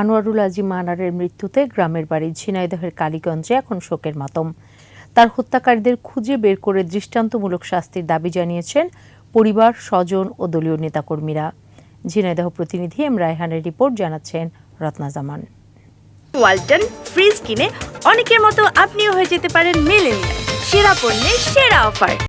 আনোয়ারুল আজিম আনারের মৃত্যুতে গ্রামের বাড়ি ঝিনাইদহের কালীগঞ্জে এখন শোকের মাতম। তার হত্যাকারীদের খুঁজে বের করে দৃষ্টান্তমূলক শাস্তির দাবি জানিয়েছেন পরিবার, স্বজন ও দলীয় নেতাকর্মীরা। ঝিনাইদহ প্রতিনিধি এম রায়হানের রিপোর্ট জানাচ্ছেন রত্না জামান ওয়ালটন ফ্রিজ কিনে অনেকের মতো আপনিও হয়ে যেতে পারেন মেলেনিয়া সেরা পণ্যের সেরা অফার।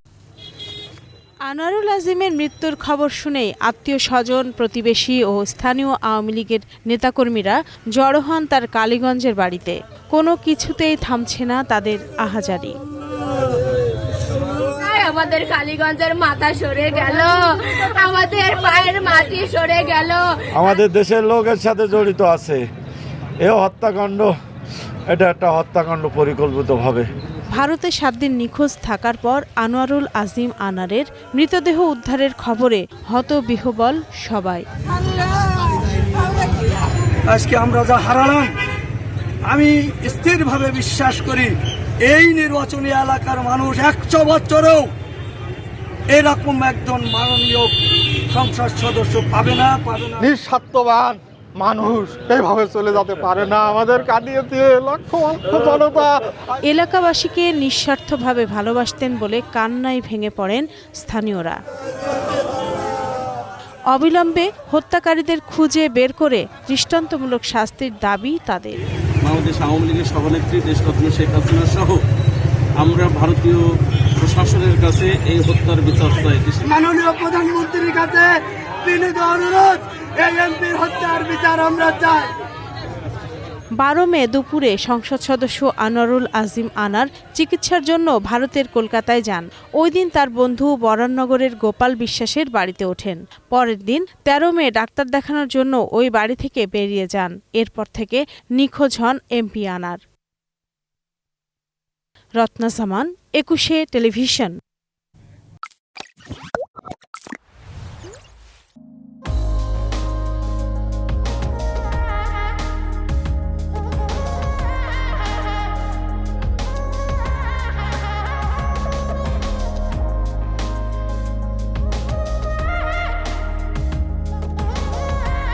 আনোয়ারুল আজিমের মৃত্যুর খবর শুনে আত্মীয় স্বজন প্রতিবেশী ও স্থানীয় আওয়ামী লীগের নেতাকর্মীরা জড়ো হন তার কালীগঞ্জের বাড়িতে। কোনো কিছুতেই থামছে না তাদের আহাজারি। আমাদের কালীগঞ্জের মাথা সরে গেল। আমাদের পায়ের মাটি সরে গেল। আমাদের দেশের লোকের সাথে জড়িত আছে। এ হত্যাকাণ্ড এটা একটা হত্যাকাণ্ড পরিকল্পিতভাবে। ভারতে সাত দিন নিখোঁজ থাকার পর আনোয়ারুল আজিম আনারের মৃতদেহ উদ্ধারের খবরে হতবিহবল সবাই। আজকে আমরা যা হারালাম আমি স্থিরভাবে বিশ্বাস করি এই নির্বাচনী এলাকার মানুষ একশো বছরেও এরকম একজন মাননীয় সংসদ সদস্য পাবে না পাবে না। নিঃস্বার্থবান মানুষ এইভাবে চলে যেতে পারে না। আমাদের কাটিয়ে দিয়ে লক্ষ লক্ষ জনতা এলাকাবাসীকে নিঃস্বার্থভাবে ভালোবাসতেন বলে কান্নায় ভেঙে পড়েন স্থানীয়রা। অবিলম্বে হত্যাকারীদের খুঁজে বের করে দৃষ্টান্তমূলক শাস্তির দাবি তাদের। বাংলাদেশ আওয়ামী লীগের সভানেত্রী দেশরত্ন শেখ হাসিনা সহ আমরা ভারতীয় প্রশাসনের কাছে এই হত্যার বিচার চাই মাননীয় প্রধানমন্ত্রীর কাছে বারো মে দুপুরে সংসদ সদস্য আনোয়ারুল আজিম আনার চিকিৎসার জন্য ভারতের কলকাতায় যান। ওই দিন তার বন্ধু বরাননগরের গোপাল বিশ্বাসের বাড়িতে ওঠেন। পরের দিন তেরো মে ডাক্তার দেখানোর জন্য ওই বাড়ি থেকে বেরিয়ে যান। এরপর থেকে নিখোঁজ হন এমপি আনার। রত্না সামান, একুশে টেলিভিশন।